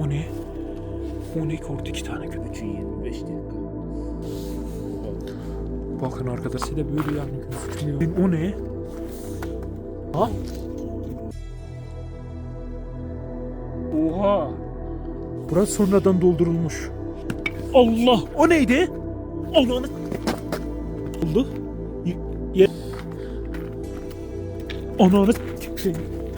O ne? O ne korktu iki tane köpek. 25 dakika. Bakın arkadaşlar da böyle yani gözükmüyor. O ne? Ha? Oha! Burası sonradan doldurulmuş. Allah! O neydi? Allah'ını... Oldu. Ye... Ananı...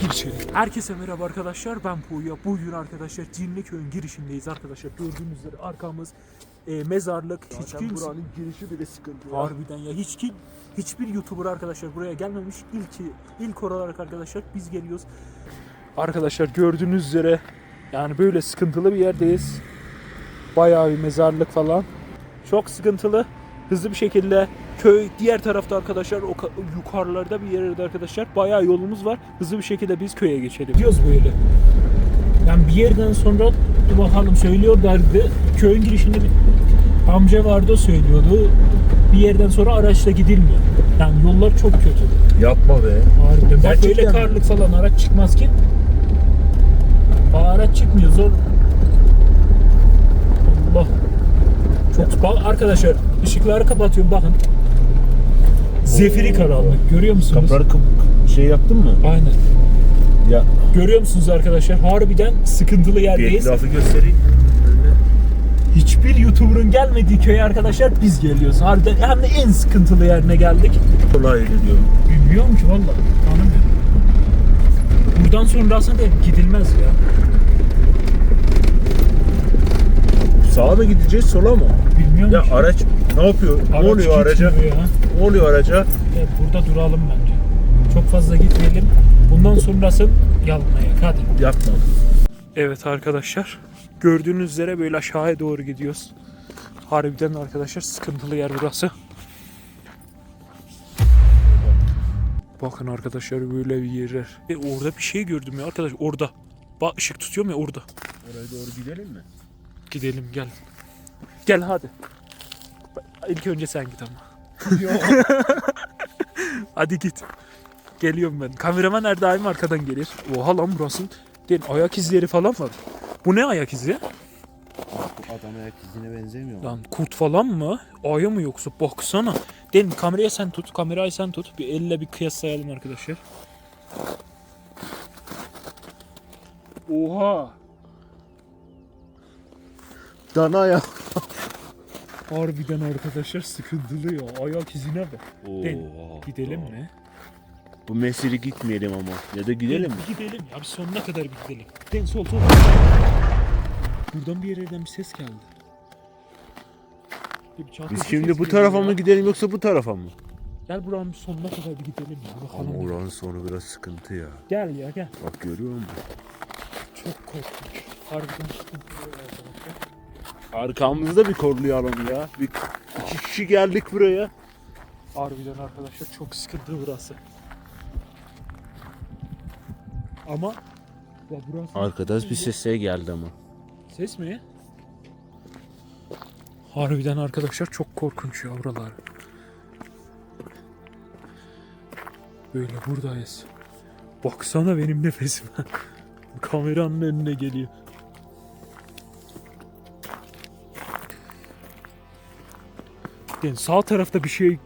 Gir içeri. Herkese merhaba arkadaşlar. Ben Puya. Bugün arkadaşlar Cinliköy'ün girişindeyiz arkadaşlar. Gördüğünüz üzere arkamız e, mezarlık. Hiç Zaten kimse... buranın girişi bile sıkıntı ya. Harbiden ya hiç ki hiçbir YouTuber arkadaşlar buraya gelmemiş. İlki ilk olarak arkadaşlar biz geliyoruz. Arkadaşlar gördüğünüz üzere yani böyle sıkıntılı bir yerdeyiz. Bayağı bir mezarlık falan. Çok sıkıntılı. Hızlı bir şekilde köy diğer tarafta arkadaşlar o ka- yukarılarda bir yerde arkadaşlar bayağı yolumuz var. Hızlı bir şekilde biz köye geçelim. Gidiyoruz böyle. Yani bir yerden sonra dur bakalım söylüyorlardı. Köyün girişinde bir amca vardı o söylüyordu. Bir yerden sonra araçla gidilmiyor. Yani yollar çok kötü. Yapma be. Harbiden. Bak böyle karlık falan araç çıkmaz ki. Aa, araç çıkmıyor zor. Allah. Çok bak arkadaşlar ışıkları kapatıyorum bakın. Zefiri karanlık görüyor musunuz? Kapıları kap- şey yaptın mı? Aynen. Ya Görüyor musunuz arkadaşlar? Harbiden sıkıntılı bir yerdeyiz. etrafı göstereyim. Hiçbir YouTuber'ın gelmediği köye arkadaşlar biz geliyoruz. Harbiden hem de en sıkıntılı yerine geldik. Kolay diyorum. Bilmiyorum ki valla. Tanımıyorum. Buradan sonra aslında gidilmez ya. Sağa mı gideceğiz sola mı? Bilmiyorum Ya ki. araç ne yapıyor? Araç ne oluyor araca? ya. Ne oluyor araca? Evet, burada duralım bence. Çok fazla gitmeyelim. Bundan sonrası yanmaya. Hadi. Yapma. Evet arkadaşlar. Gördüğünüz üzere böyle aşağıya doğru gidiyoruz. Harbiden arkadaşlar sıkıntılı yer burası. Bakın arkadaşlar böyle bir yerler. E orada bir şey gördüm ya arkadaş orada. Bak ışık tutuyorum ya orada. Oraya doğru gidelim mi? Gidelim gel. Gel hadi. İlk önce sen git ama. Hadi git. Geliyorum ben. Kameraman her daim arkadan gelir. Oha lan burası. Değil, ayak izleri falan var. Bu ne ayak izi? Bu adam ayak izine benzemiyor mu? Lan kurt falan mı? Aya mı yoksa? Baksana. Den kamerayı sen tut. Kamerayı sen tut. Bir elle bir kıyaslayalım arkadaşlar. Oha. Dana ya. Harbiden arkadaşlar sıkıntılı ya. Ayak izine bak. Den, Oo. gidelim mi? Bu mesiri gitmeyelim ama. Ya da gidelim mi? Bir gidelim ya bir sonuna kadar bir gidelim. Den sol sol. Buradan bir yerden bir ses geldi. Bir Biz şimdi bu geliyor tarafa ya. mı gidelim yoksa bu tarafa mı? Gel buranın sonuna kadar bir gidelim ya. Bakalım. Ama oranın sonu biraz sıkıntı ya. Gel ya gel. Bak görüyor musun? Çok korkunç. Harbiden sıkıntılı. Arkamızda bir korlayalım ya. Bir iki kişi geldik buraya. Harbiden arkadaşlar çok sıkıntı burası. Ama ya burası Arkadaş bir sesle geldi ama. Ses mi? Harbiden arkadaşlar çok korkunç ya buralar. Böyle buradayız. Baksana benim nefesime. Kameranın önüne geliyor. Yani sağ tarafta bir şey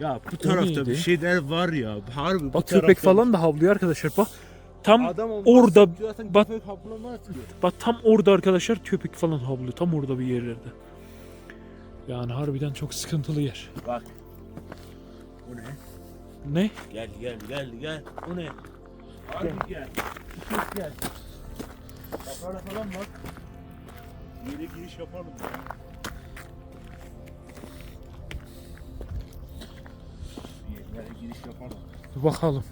Ya bu tarafta neydi? bir şeyler var ya. Harbi bak köpek falan da havlıyor arkadaşlar bak. Tam Adam orada zaten bak- köpek havlamaz ki. Bak tam orada arkadaşlar köpek falan havlıyor. Tam orada bir yerlerde. Yani harbiden çok sıkıntılı yer. Bak. Bu ne? Ne? Gel gel gel gel. Bu ne? Harbi gel. Ses gel. Kapara falan bak. Yere giriş yapalım ya. Yerlere giriş yapalım. Bir bakalım.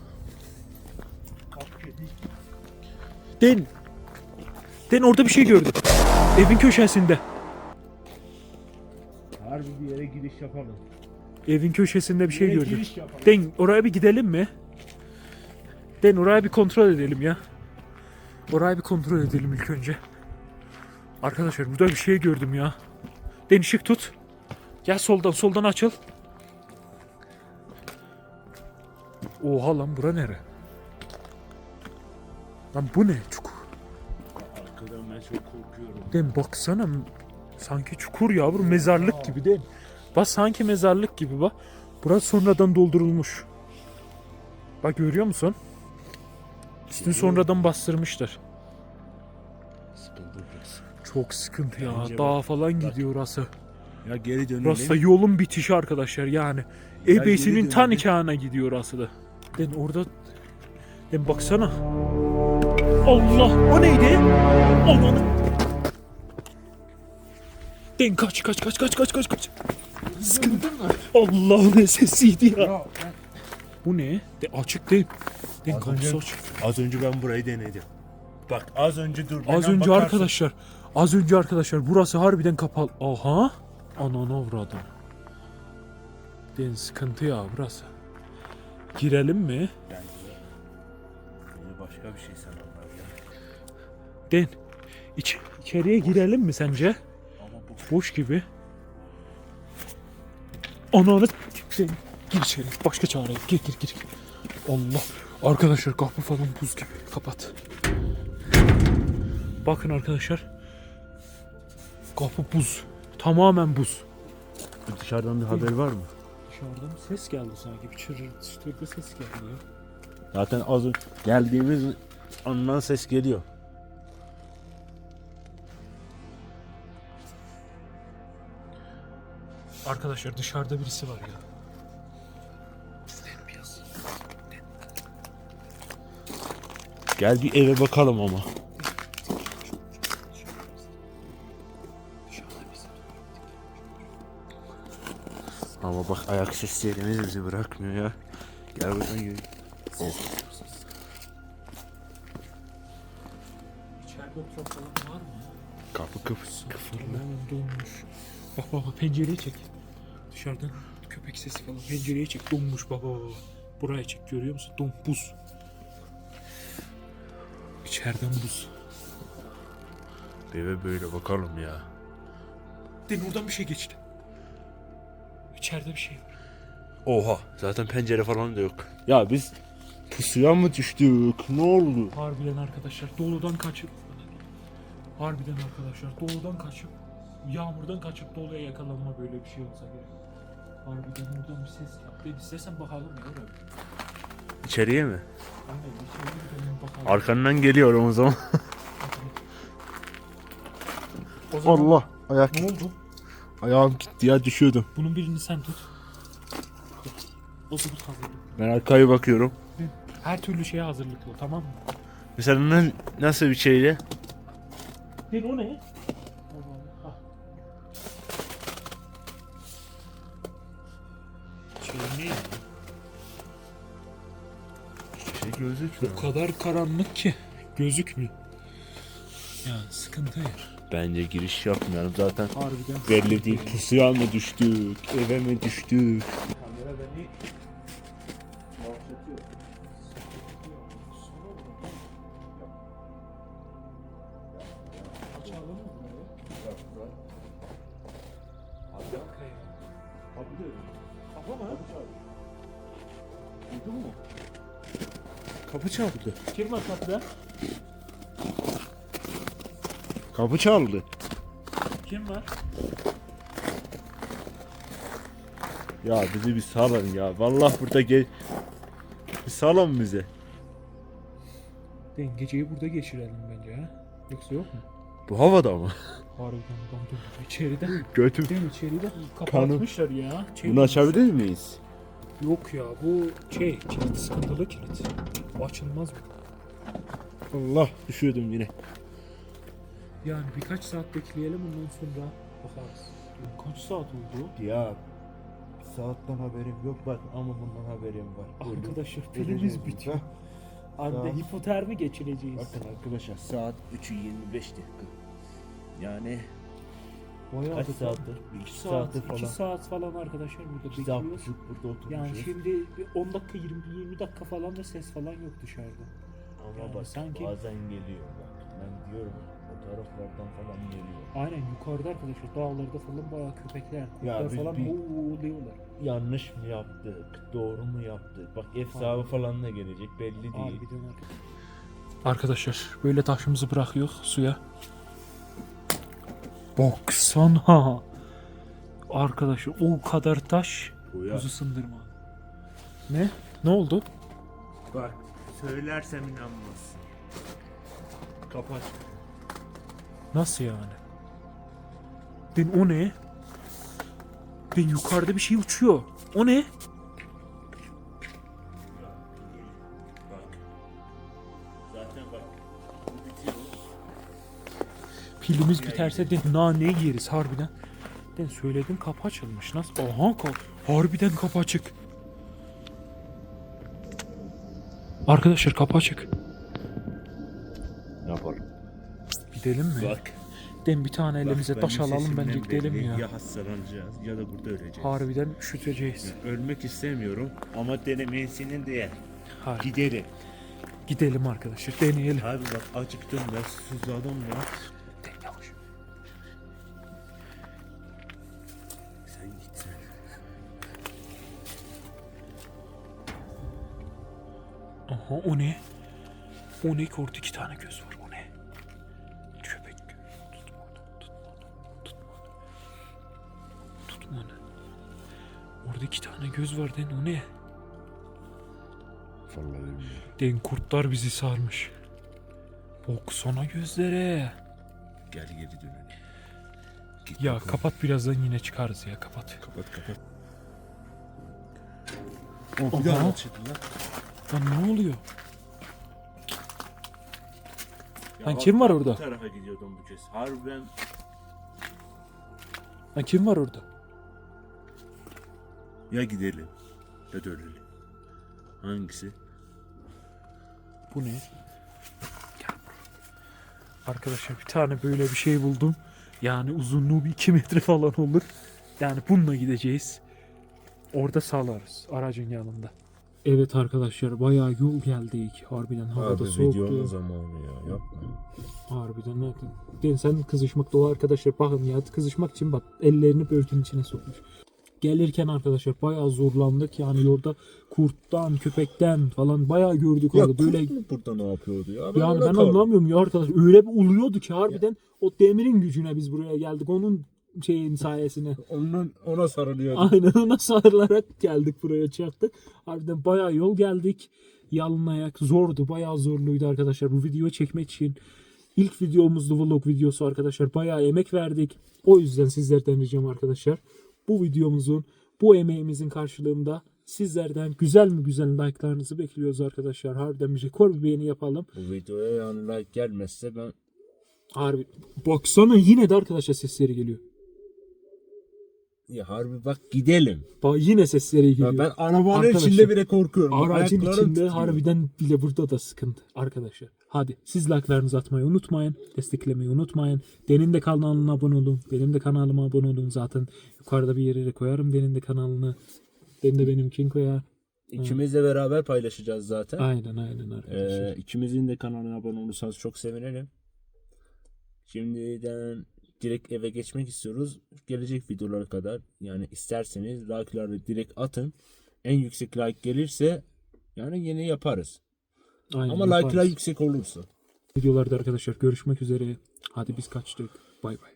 Den. Den orada bir şey gördüm. Evin köşesinde. Harbi bir yere giriş yapalım. Evin köşesinde bir şey Yere gördüm. giriş yapalım. Den oraya bir gidelim mi? Den oraya bir kontrol edelim ya. Orayı bir kontrol edelim ilk önce. Arkadaşlar burada bir şey gördüm ya. Den ışık tut. Gel soldan soldan açıl. Oha lan bura nere? Lan bu ne? Çukur. Arkadan ben çok korkuyorum. Dem baksana sanki çukur yavrum mezarlık gibi değil mi? Bak sanki mezarlık gibi bak. Burası sonradan doldurulmuş. Bak görüyor musun? Üstünü sonradan bastırmışlar. Çok sıkıntı ya. Bence Dağa bak- falan bak. gidiyor orası. Ya geri dönelim. Burası da yolun bitişi arkadaşlar yani. Ebesinin geri ta dönelim. nikahına gidiyor orası da. Den orada... Den baksana. Allah! O neydi? Ananı... Den kaç kaç kaç kaç kaç kaç kaç. Sıkıntı Allah ne sesiydi ya. Bu ne? De açık değil. Den Az kapısı önce- açık. Az önce ben burayı denedim. Bak az önce dur. Az önce arkadaşlar. Az önce arkadaşlar burası harbiden kapalı. Aha. Ananı avradım. Den sıkıntı ya burası. Girelim mi? Beni başka bir şey sanırlar ya. Den. İç, içeriye girelim mi sence? Ama Boş gibi. Ananı Den, gir içeri. Başka çare yok. Gir gir gir. Allah. Arkadaşlar kapı falan buz gibi. Kapat. Bakın arkadaşlar. Kapı buz. Tamamen buz. dışarıdan bir haber var mı? Dışarıdan ses geldi sanki. Bir çırır çıtırdı ses geldi ya. Zaten az geldiğimiz andan ses geliyor. Arkadaşlar dışarıda birisi var ya. Gel bir eve bakalım ama. Ama bak ayak seslerimiz bizi bırakmıyor ya. Gel buradan yürü. İçeride oturan falan var mı? Kapı kapısı. Tamamen donmuş. Bak bak bak pencereyi çek. Dışarıdan köpek sesi falan. Pencereyi çek donmuş baba baba. Buraya çek görüyor musun? Don buz. İçeriden buz. Eve böyle bakalım ya. Den oradan bir şey geçti. İçeride bir şey var. Oha zaten pencere falan da yok. Ya biz pusuya mı düştük? Ne oldu? Harbiden arkadaşlar doludan kaçıp Harbiden arkadaşlar doludan kaçıp Yağmurdan kaçıp doluya yakalanma böyle bir şey olsa gerek. Harbiden oradan bir ses geldi. İstersen bakalım ya oraya. İçeriye mi? Aynen içeri gidelim bakalım. Arkandan geliyorum o zaman. O zaman Allah ayak ne oldu? Ayağım gitti ya düşüyordum. Bunun birini sen tut. O zaman hazırlık. Ben arkaya bakıyorum. Her türlü şeye hazırlıklı ol, tamam mı? Mesela ne, nasıl bir şeyle? Ben o ne? Şey ne? Şey gözükmüyor. O kadar karanlık ki gözükmüyor. Ya sıkıntı yer. Bence giriş yapmayalım zaten. Harbiden. Belli değil. Pusuya mı düştük? Eve mi düştük? Kamera beni Açalım mı burayı? Hadi bakayım. Kapı mı? Duydun mu? Kapı çaldı. Kim var kapıda? Kapı çaldı. Kim var? Ya bizi bir salın ya. Vallahi burada gel. Bir salın bize. Den geceyi burada geçirelim bence ha. Yoksa yok mu? Bu havada mı? Harbiden adam dur. İçeride. Götüm. Den içeride kapatmışlar ya. Şey Bunu açabilir miyiz? Yok ya bu şey kilit sıkıntılı kilit. Bu açılmaz mı? Allah düşüyordum yine. Yani birkaç saat bekleyelim ondan sonra bakarız. Kaç saat oldu? Ya saatten haberim yok bak ama bundan haberim var. Arkadaşlar pilimiz bitiyor. ha? Arada Saat- hipotermi geçireceğiz. Bakın arkadaşlar saat 3'ü 25 dakika. Yani Bayağı kaç da- saattir? İki 2 saat, saattir iki falan. saat falan arkadaşlar burada 2 saat bekliyoruz. buçuk burada oturmuşuz. Yani şimdi bir 10 dakika 20 20 dakika falan da ses falan yok dışarıda. Ama yani bak sanki- bazen geliyor bak. Ben diyorum taraflardan falan geliyor. Aynen yukarıda arkadaşlar dağlarda falan bayağı köpekler, kurtlar biz falan bir- uğurluyorlar. Yanlış mı yaptık? Doğru mu yaptık? Bak sahibi falan da gelecek belli değil. Harbiden arkadaşlar. Arkadaşlar böyle taşımızı bırakıyor suya. Baksana. Arkadaşlar o kadar taş Boya. kuzu sındırma. Ne? Ne oldu? Bak söylersem inanmaz. Kapat. Nasıl yani? Ben o ne? Ben yukarıda bir şey uçuyor. O ne? Pilimiz biterse de nane yeriz harbiden. Ben söyledim kapı açılmış. Nasıl? Aha kap harbiden kapı açık. Arkadaşlar kapı açık. Gidelim mi? Bak. Den bir tane elimize bak, taş benim alalım bence sesimden gidelim belli. ya. Ya hastalanacağız ya da burada öleceğiz. Harbiden üşüteceğiz. Ölmek istemiyorum ama denemesinin değer. Harbi. Gidelim. Gidelim arkadaşlar deneyelim. Abi bak acıktım ben susadım ya. Den yavaş. Sen git sen. Aha o ne? O ne ki orada iki tane göz var Orada iki tane göz var den o ne? Vallahi bilmiyorum. Den kurtlar bizi sarmış. Baksana gözlere. Gel geri dönelim. Git Ya bakalım. kapat birazdan yine çıkarız ya kapat. Kapat kapat. Aha. bir daha açıldı lan. Lan ne oluyor? Ya Lan kim var orada? Bu tarafa gidiyordum bu kez. Harbiden Lan kim var orada? Ya gidelim ya da ölelim. Hangisi? Bu ne? Arkadaşlar bir tane böyle bir şey buldum. Yani uzunluğu bir 2 metre falan olur. Yani bununla gideceğiz. Orada sağlarız aracın yanında. Evet arkadaşlar bayağı yol geldik. Harbiden havada soğuktu. zamanı ya yapma. Harbiden evet. Den sen kızışmak o arkadaşlar bakın ya kızışmak için bak ellerini bölgenin içine sokmuş. Gelirken arkadaşlar bayağı zorlandık. Yani yolda kurttan, köpekten falan bayağı gördük orada. Böyle burada ne yapıyordu ya? yani ben anlamıyorum ya arkadaş. Öyle bir uluyordu ki harbiden o demirin gücüne biz buraya geldik. Onun şeyin sayesine. Ondan ona sarılıyordu. Aynen ona sarılarak geldik buraya çarptık. Harbiden bayağı yol geldik. Yalın ayak zordu. Bayağı zorluydu arkadaşlar. Bu videoyu çekmek için ilk videomuzdu vlog videosu arkadaşlar. Bayağı emek verdik. O yüzden sizlerden ricam arkadaşlar. Bu videomuzun bu emeğimizin karşılığında sizlerden güzel mi güzel like'larınızı bekliyoruz arkadaşlar. Harbiden bir rekor bir beğeni yapalım. Bu videoya yani like gelmezse ben Harbi. Baksana yine de arkadaşlar sesleri geliyor. Ya harbi bak gidelim. Bak yine sesleri geliyor. Ya ben arabanın içinde bile korkuyorum. Aracın Ayaklarım içinde harbiden bile burada da sıkıntı arkadaşlar. Hadi siz like'larınızı atmayı unutmayın. Desteklemeyi unutmayın. Denin de kanalına abone olun. Benim de kanalıma abone olun. Zaten yukarıda bir yere de koyarım Denin de kanalını. Den de benimkini koyar. İkimiz de beraber paylaşacağız zaten. Aynen aynen arkadaşlar. Ee, ikimizin de kanalına abone olursanız çok sevinirim. Şimdiden direkt eve geçmek istiyoruz. Gelecek videolara kadar yani isterseniz like'ları direkt atın. En yüksek like gelirse yani yeni yaparız. aynen Ama yaparız. like'lar yüksek olursa. Videolarda arkadaşlar görüşmek üzere. Hadi biz kaçtık. Bay bay.